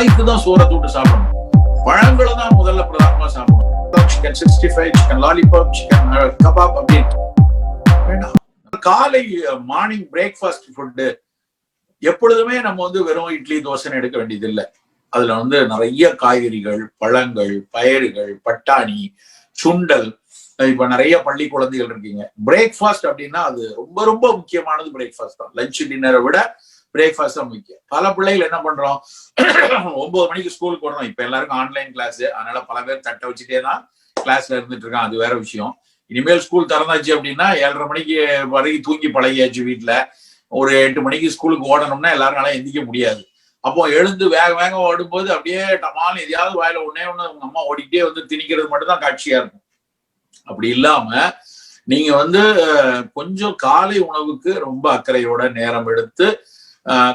வாய்க்கு தான் சோற தூட்டு சாப்பிடணும். பழங்களை தான் முதல்ல பிரதானமா சாப்பிடணும். Chicken sixty five chicken lollipop chicken kebab அப்படின்னு காலை மார்னிங் பிரேக்ஃபாஸ்ட் ஃபுட்டு எப்பொழுதுமே நம்ம வந்து வெறும் இட்லி தோசைன்னு எடுக்க வேண்டியது இல்லை அதுல வந்து நிறைய காய்கறிகள் பழங்கள் பயிர்கள் பட்டாணி சுண்டல் இப்ப நிறைய பள்ளி குழந்தைகள் இருக்கீங்க. பிரேக்ஃபாஸ்ட் அப்படின்னா அது ரொம்ப ரொம்ப முக்கியமானது பிரேக்ஃபாஸ்ட் தான். லஞ்ச் டின்னரை விட பிரேக்ஃபாஸ்ட் தான் முக்கியம். பல பிள்ளைகள் என்ன பண்றோம்? ஒன்பது மணிக்கு ஸ்கூலுக்கு வரணும் இப்ப எல்லாருக்கும் ஆன்லைன் கிளாஸ் அதனால பல பேர் தட்டை வச்சுட்டே தான் கிளாஸ்ல இருந்துட்டு இருக்கான் அது வேற விஷயம். இனிமேல் ஸ்கூல் திறந்தாச்சு அப்படின்னா ஏழரை மணிக்கு வரைக்கும் தூங்கி பழகியாச்சு வீட்டுல ஒரு எட்டு மணிக்கு ஸ்கூலுக்கு ஓடணும்னா எல்லாருனால எந்திக்க முடியாது. அப்போ எழுந்து வேக வேகம் ஓடும்போது அப்படியே டமால் எதையாவது வாயில ஒன்னே ஒண்ணு உங்க அம்மா ஓடிக்கிட்டே வந்து திணிக்கிறது மட்டும் தான் காட்சியா இருக்கும். அப்படி இல்லாம நீங்க வந்து கொஞ்சம் காலை உணவுக்கு ரொம்ப அக்கறையோட நேரம் எடுத்து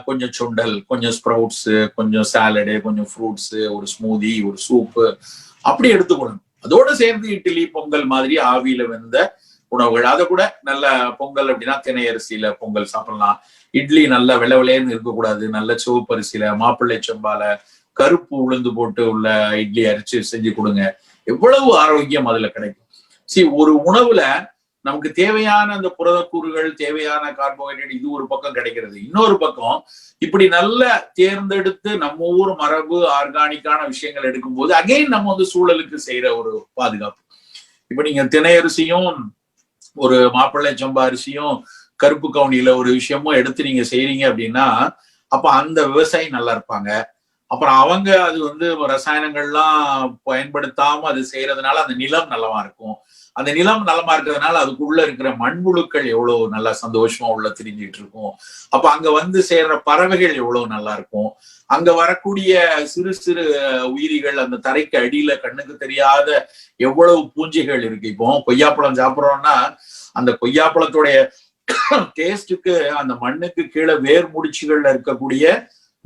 கொஞ்சம் சுண்டல் கொஞ்சம் ஸ்ப்ரவுட்ஸ் கொஞ்சம் சாலடு கொஞ்சம் ஃப்ரூட்ஸ் ஒரு ஸ்மூதி ஒரு சூப்பு அப்படி எடுத்துக்கணும். அதோட சேர்ந்து இட்லி பொங்கல் மாதிரி ஆவியில வெந்த உணவுகள். அதை கூட நல்ல பொங்கல் அப்படின்னா தினை அரிசியில பொங்கல் சாப்பிடலாம். இட்லி நல்ல வெள்ளை வெள்ளையர்னு இருக்கக்கூடாது. நல்ல சிவப்பு அரிசியில மாப்பிள்ளை செம்பால கருப்பு உளுந்து போட்டு உள்ள இட்லி அரிச்சு செஞ்சு கொடுங்க. எவ்வளவு ஆரோக்கியம் அதுல கிடைக்கும். சி ஒரு உணவுல நமக்கு தேவையான அந்த புரதக்கூறுகள் தேவையான கார்போஹைட்ரேட் இது ஒரு பக்கம் கிடைக்கிறது. இன்னொரு பக்கம் இப்படி நல்ல தேர்ந்தெடுத்து நம்ம ஊர் மரபு ஆர்கானிக்கான விஷயங்கள் எடுக்கும்போது அகைன் நம்ம வந்து சூழலுக்கு செய்யற ஒரு பாதுகாப்பு. இப்ப நீங்க தினை அரிசியும் ஒரு மாப்பிள்ளை சம்பா அரிசியும் கருப்பு கவுனியில ஒரு விஷயமும் எடுத்து நீங்க செய்யறீங்க அப்படின்னா அப்ப அந்த விவசாயி நல்லா இருப்பாங்க. அப்புறம் அவங்க அது வந்து ரசாயனங்கள்லாம் பயன்படுத்தாம அது செய்யறதுனால அந்த நிலம் நல்லவா இருக்கும். அந்த நிலம் நலமா இருக்கிறதுனால அதுக்குள்ள இருக்கிற மண்புழுக்கள் எவ்வளவு நல்லா சந்தோஷமா உள்ள திரிஞ்சிட்டு இருக்கும். அப்ப அங்க வந்து சேர்ற பறவைகள் எவ்வளவு நல்லா இருக்கும். அங்க வரக்கூடிய சிறு சிறு உயிரிகள் அந்த தரைக்கு அடியில கண்ணுக்கு தெரியாத எவ்வளவு பூஞ்சைகள் இருக்கு. இப்போ கொய்யாப்பழம் சாப்பிட்றோம்னா அந்த கொய்யாப்பழத்துடைய டேஸ்டுக்கு அந்த மண்ணுக்கு கீழே வேர் முடிச்சுகள்ல இருக்கக்கூடிய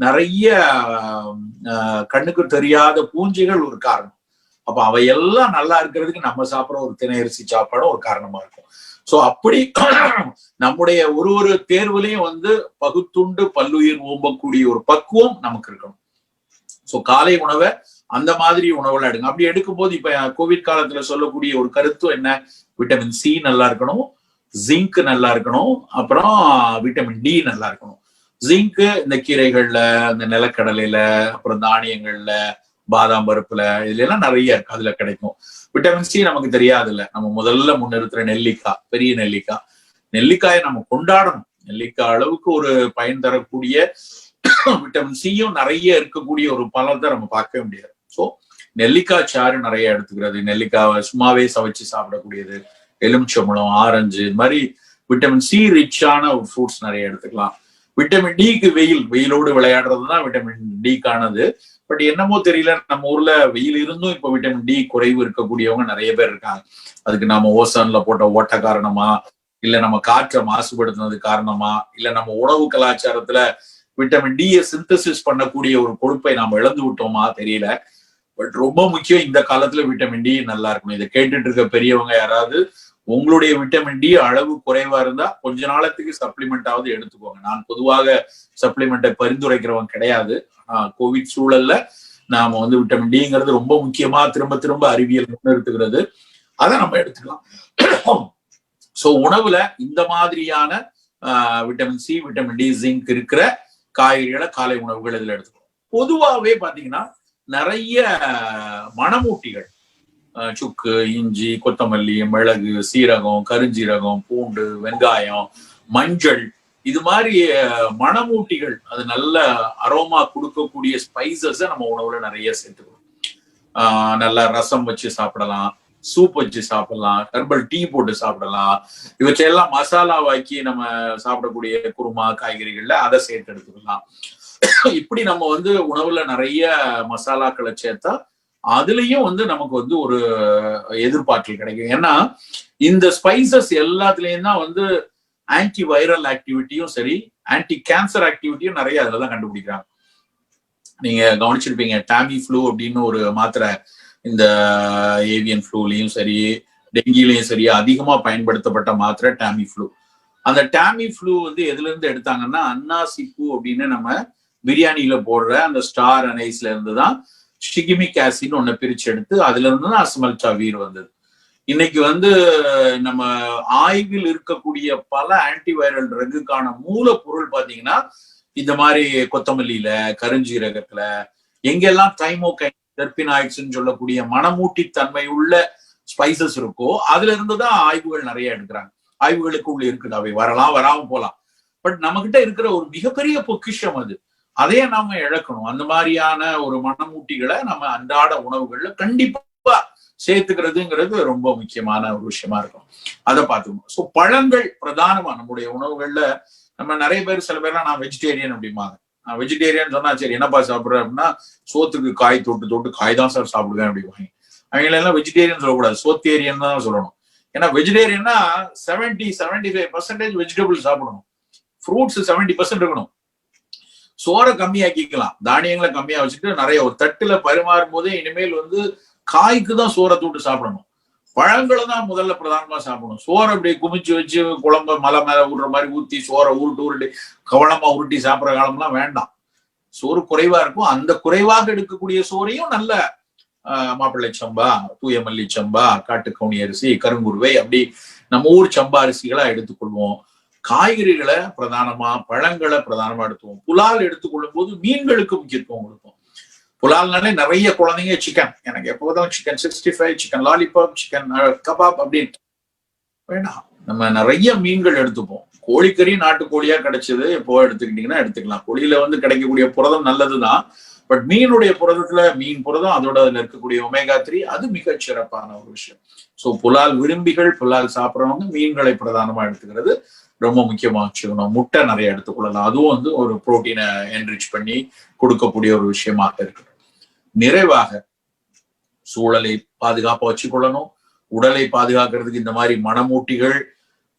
நிறைய கண்ணுக்கு தெரியாத பூஞ்சைகள் ஒரு காரணம். அப்ப அவையெல்லாம் நல்லா இருக்கிறதுக்கு நம்ம சாப்பிட்ற ஒரு திணை அரிசி சாப்பாடும் ஒரு காரணமா இருக்கும். சோ அப்படி நம்முடைய ஒரு ஒரு தேர்வுலையும் வந்து பகுத்துண்டு பல்லுயிர் ஓம்பக்கூடிய ஒரு பக்குவம் நமக்கு இருக்கணும். சோ காலை உணவை அந்த மாதிரி உணவுல எடுங்க. அப்படி எடுக்கும்போது இப்ப கோவிட் காலத்துல சொல்லக்கூடிய ஒரு கருத்து என்ன? விட்டமின் சி நல்லா இருக்கணும். ஜிங்க் நல்லா இருக்கணும். அப்புறம் விட்டமின் டி நல்லா இருக்கணும். ஜிங்க் இந்த கீரைகள்ல இந்த நிலக்கடலையில அப்புறம் தானியங்கள்ல பாதாம் பருப்புல இதுல எல்லாம் நிறைய இருக்கு. அதுல கிடைக்கும். விட்டமின் சி நமக்கு தெரியாது இல்ல நம்ம முதல்ல முன்னிறுத்துற நெல்லிக்காய் பெரிய நெல்லிக்காய். நெல்லிக்காயை நம்ம கொண்டாடணும். நெல்லிக்காய் அளவுக்கு ஒரு பயன் தரக்கூடிய விட்டமின் சியும் நிறைய இருக்கக்கூடிய ஒரு பலத்தை நம்ம பார்க்கவே முடியாது. ஸோ நெல்லிக்காய் சாறு நிறைய எடுத்துக்கிறது. நெல்லிக்காவை சும்மாவே சமைச்சு சாப்பிடக்கூடியது. எலுமிச்சம்பழம் ஆரஞ்சு இது மாதிரி விட்டமின் சி ரிச்சான ஒரு ஃப்ரூட்ஸ் நிறைய எடுத்துக்கலாம். விட்டமின் டிக்கு வெயில். வெயிலோடு விளையாடுறது தான் விட்டமின் டிக்கானது பட் என்னமோ தெரியல நம்ம ஊர்ல வெயில் இருந்தும் இப்ப விட்டமின் டி குறைவு இருக்கக்கூடியவங்க நிறைய பேர் இருக்காங்க. அதுக்கு நாம ஓசன்ல போட்ட ஓட்ட காரணமா இல்ல நம்ம காற்றை மாசுபடுத்தினது காரணமா இல்ல நம்ம உணவு கலாச்சாரத்துல விட்டமின் டியை சிந்தசிஸ் பண்ணக்கூடிய ஒரு கொழுப்பை நாம இழந்து விட்டோமா தெரியல. பட் ரொம்ப முக்கியம் இந்த காலத்துல விட்டமின் டி நல்லா இருக்கணும். இதை கேட்டுட்டு இருக்க பெரியவங்க யாராவது உங்களுடைய விட்டமின் டி அளவு குறைவா இருந்தா கொஞ்ச நாளத்துக்கு சப்ளிமெண்டாவது எடுத்துக்கோங்க. நான் பொதுவாக சப்ளிமெண்ட்டை பரிந்துரைக்கிறவங்க கிடையாது. கோவிட் சூழல்ல நாம வந்து விட்டமின் டிங்கிறது ரொம்ப முக்கியமா திரும்ப திரும்ப அறிவியல் முன்னெடுத்துக்கிறது. அதை நம்ம எடுத்துக்கலாம். சோ உணவுல இந்த மாதிரியான vitamin C vitamin D zinc இருக்கிற காய்கறிகளை காலை உணவுகள் இதுல எடுத்துக்கணும் பொதுவாகவே பாத்தீங்கன்னா நிறைய மணமூட்டிகள் சுக்கு இஞ்சி கொத்தமல்லி மிளகு சீரகம் கருஞ்சீரகம் பூண்டு வெங்காயம் மஞ்சள் இது மாதிரி மணமூட்டிகள் அது நல்ல அரோமா கொடுக்கக்கூடிய ஸ்பைசஸை நம்ம உணவுல நிறைய சேர்த்துக்கணும். ஆஹ் நல்லா ரசம் வச்சு சாப்பிடலாம் சூப் வச்சு சாப்பிடலாம் ஹெர்பல் டீ போட்டு சாப்பிடலாம். இவற்றையெல்லாம் மசாலாவாக்கி நம்ம சாப்பிடக்கூடிய குருமா காய்கறிகள்ல அதை சேர்த்து எடுத்துக்கலாம் இப்படி நம்ம வந்து உணவுல நிறைய மசாலாக்களை சேர்த்தா அதுலயும் வந்து நமக்கு வந்து ஒரு எதிர்பார்த்தல் கிடைக்கும். ஏன்னா இந்த ஸ்பைசஸ் எல்லாத்துலயும் தான் வந்து ஆன்டி வைரல் ஆக்டிவிட்டியும் சரி ஆன்டி கேன்சர் ஆக்டிவிட்டியும் நிறைய அதில் தான் கண்டுபிடிக்கிறாங்க. நீங்க கவனிச்சிருப்பீங்க டாமி ஃப்ளூ அப்படின்னு ஒரு மாத்திரை இந்த ஏவியன் ஃப்ளூலையும் சரி டெங்கிலையும் சரி அதிகமா பயன்படுத்தப்பட்ட மாத்திரை டாமி ஃப்ளூ அந்த டாமி ஃப்ளூ வந்து எதுல இருந்து எடுத்தாங்கன்னா பூ அப்படின்னு நம்ம பிரியாணியில போடுற அந்த ஸ்டார் அனைஸ்ல இருந்து தான் ஷிகிமிக் ஆசிட் ஒன்னு பிரிச்சு எடுத்து அதுல இருந்து தான் அஸ்மல்டா வீர் வந்தது. இன்னைக்கு வந்து நம்ம ஆய்வில் இருக்கக்கூடிய பல ஆன்டிவைரல் ட்ரக்குக்கான மூலப்பொருள் பாத்தீங்கன்னா இந்த மாதிரி கொத்தமல்லியில கருஞ்சீரகத்துல எங்கெல்லாம் தைமோகை டெர்பினாய்ட்ஸ்ன்னு சொல்லக்கூடிய மனமூட்டி தன்மை உள்ள ஸ்பைசஸ் இருக்கோ அதுல இருந்து தான் ஆய்வுகள் நிறைய எடுக்கிறாங்க. ஆய்வுகளுக்கு உள்ள இருக்குது? அவை வரலாம் வராம போலாம். பட் நம்ம கிட்ட இருக்கிற ஒரு மிகப்பெரிய பொக்கிஷம் அது. அதையே நாம இழக்கணும். அந்த மாதிரியான ஒரு மனமூட்டிகளை நம்ம அன்றாட உணவுகள்ல கண்டிப்பா சேர்த்துக்கிறதுங்கிறது ரொம்ப முக்கியமான ஒரு விஷயமா இருக்கும். அதை பார்த்துக்கணும். ஸோ பழங்கள் பிரதானமா நம்முடைய உணவுகள்ல நம்ம நிறைய பேர் சில பேர்லாம் நான் வெஜிடேரியன் அப்படிம்பாங்க. நான் வெஜிடேரியன் சொன்னா சரி என்னப்பா சாப்பிடுறேன் அப்படின்னா சோத்துக்கு காய் தொட்டு தொட்டு காய் தான் சார் சாப்பிடுவேன் அப்படிவாங்க அவங்களெல்லாம் வெஜிடேரியன் சொல்லக்கூடாது. சோத்தேரியன் தான் சொல்லணும். ஏன்னா வெஜிடேரியன்னா seventy seventy five percentage vegetable சாப்பிடணும். ஃப்ரூட்ஸ் செவன்டி பர்சன்ட் இருக்கணும். சோறை கம்மியாக்கிக்கலாம். தானியங்களை கம்மியா வச்சுட்டு நிறைய ஒரு தட்டுல பரிமாறும் போதே இனிமேல் வந்து காய்க்கு தான் சோறை தூட்டு சாப்பிடணும். பழங்களை தான் முதல்ல பிரதானமா சாப்பிடணும். சோறை அப்படி குமிச்சு வச்சு குழம்ப மலை மேல விடுற மாதிரி ஊத்தி சோறை உருட்டு உருட்டி கவனமா உருட்டி சாப்பிடுற காலம்லாம் வேண்டாம். சோறு குறைவா இருக்கும். அந்த குறைவாக எடுக்கக்கூடிய சோறையும் நல்ல மாப்பிள்ளை சம்பா தூய மல்லி சம்பா காட்டு கவுனி அரிசி கருங்குருவை அப்படி நம்ம ஊர் சம்பா அரிசிகளா எடுத்துக்கொள்வோம். காய்கறிகளை பிரதானமா பழங்களை பிரதானமா எடுத்துவோம் புலால் எடுத்துக்கொள்ளும் போது மீன்களுக்கு முக்கியத்துவம் கொடுப்போம். புலால்னாலே நிறைய குழந்தைங்க சிக்கன் எனக்கு எப்போதும் chicken sixty five chicken lollipop chicken kebab அப்படின்ட்டு நம்ம நிறைய மீன்கள் எடுத்துப்போம். கோழிக்கறி நாட்டுக்கோழியா கிடைச்சது. எப்போ எடுத்துக்கிட்டீங்கன்னா எடுத்துக்கலாம். கோழியில வந்து கிடைக்கக்கூடிய புரதம் நல்லதுதான். பட் மீனுடைய புரதத்துல மீன் புரதம் அதோட அதுல இருக்கக்கூடிய ஒமேகா த்ரீ அது மிகச் சிறப்பான ஒரு விஷயம். ஸோ புலால் விரும்பிகள் புலால் சாப்பிட்றவங்க மீன்களை பிரதானமா எடுத்துக்கிறது ரொம்ப முக்கியமா வச்சுக்கணும். முட்டை நிறைய எடுத்துக்கொள்ளலாம். அதுவும் வந்து ஒரு புரோட்டீனை என்ரிச் பண்ணி கொடுக்கக்கூடிய ஒரு விஷயமாக இருக்கு. நிறைவாக சூழலை பாதுகாப்பா வச்சுக்கொள்ளணும். உடலை பாதுகாக்கிறதுக்கு இந்த மாதிரி மணமூட்டிகள்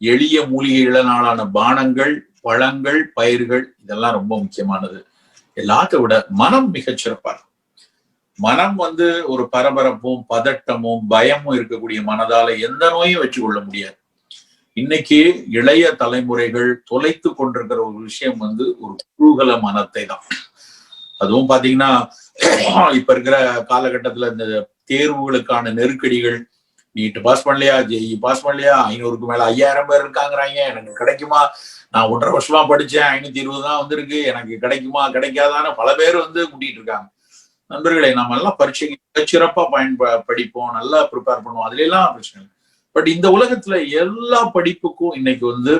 எளிய மூலிகைகளான பானங்கள் பழங்கள் பயிர்கள் இதெல்லாம் ரொம்ப முக்கியமானது. எல்லாத்த விட மனம் மிகச் சிறப்பா மனம் வந்து ஒரு பரபரப்பும் பதட்டமும் பயமும் இருக்கக்கூடிய மனதால எந்த நோயும் வச்சு கொள்ள முடியாது. இன்னைக்கு இளைய தலைமுறைகள் தொலைத்து கொண்டிருக்கிற ஒரு விஷயம் வந்து ஒரு குழுகல மனத்தை தான் அதுவும் பாத்தீங்கன்னா இப்ப இருக்கிற காலகட்டத்துல இந்த தேர்வுகளுக்கான நெருக்கடிகள் நீட்டு பாஸ் பண்ணலையா ஜெய் பாஸ் பண்ணலையா ஐநூறுக்கு மேல ஐயாயிரம் பேர் இருக்காங்கிறாங்க எனக்கு கிடைக்குமா? நான் ஒன்றரை வருஷமா படிச்சேன் ஐநூத்தி இருபது தான் வந்திருக்கு எனக்கு கிடைக்குமா கிடைக்காதான்னு பல பேர் வந்து கூட்டிட்டு இருக்காங்க. நண்பர்களை நம்ம எல்லாம் பரீட்சைக்கு சிறப்பா பயன்ப படிப்போம் நல்லா ப்ரிப்பேர் பண்ணுவோம் அதுல எல்லாம் பிரச்சனை பட் இந்த உலகத்துல எல்லா படிப்புக்கும் இன்னைக்கு வந்து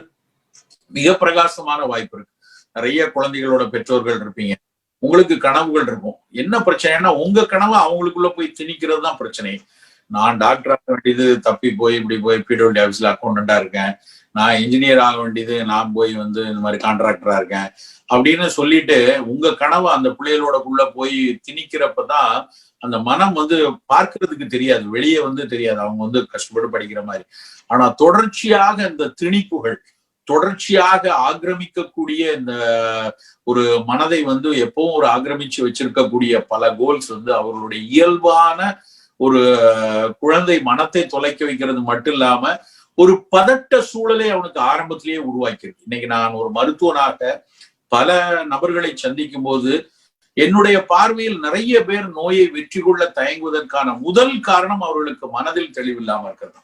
மிக பிரகாசமான வாய்ப்பு இருக்கு. நிறைய குழந்தைகளோட பெற்றோர்கள் இருப்பீங்க. உங்களுக்கு கனவுகள் இருக்கும். என்ன பிரச்சனைனா உங்க கனவு அவங்களுக்குள்ள போய் திணிக்கிறது தான் பிரச்சனை. நான் டாக்டர் ஆக வேண்டியது தப்பி போய் இப்படி போய் பிடபிள்யூ ஆஃபீஸ்ல அக்கௌண்டண்டா இருக்கேன். நான் இன்ஜினியர் ஆக வேண்டியது நான் போய் வந்து இந்த மாதிரி கான்ட்ராக்டரா இருக்கேன். அப்படின்னு சொல்லிட்டு உங்க கனவு அந்த பிள்ளைகளோடக்குள்ள போய் திணிக்கிறப்பதான் அந்த மனம் வந்து பார்க்கறதுக்கு தெரியாது. வெளியே வந்து தெரியாது. அவங்க வந்து கஷ்டப்பட்டு படிக்கிற மாதிரி. ஆனா தொடர்ச்சியாக இந்த திணிப்புகள் தொடர்ச்சியாக ஆக்கிரமிக்கக்கூடிய இந்த ஒரு மனதை வந்து எப்பவும் ஒரு ஆக்கிரமிச்சு வச்சிருக்கக்கூடிய பல கோல்ஸ் வந்து அவர்களுடைய இயல்பான ஒரு குழந்தை மனத்தை தொலைக்க வைக்கிறது மட்டும் இல்லாம ஒரு பதட்ட சூழலை அவனுக்கு ஆரம்பத்திலேயே உருவாக்கியிருக்கு. இன்னைக்கு நான் ஒரு மருத்துவனாக பல நபர்களை சந்திக்கும் போது என்னுடைய பார்வையில் நிறைய பேர் நோயை வெற்றி கொள்ள தயங்குவதற்கான முதல் காரணம் அவர்களுக்கு மனதில் தெளிவில்லாம இருக்கிறது.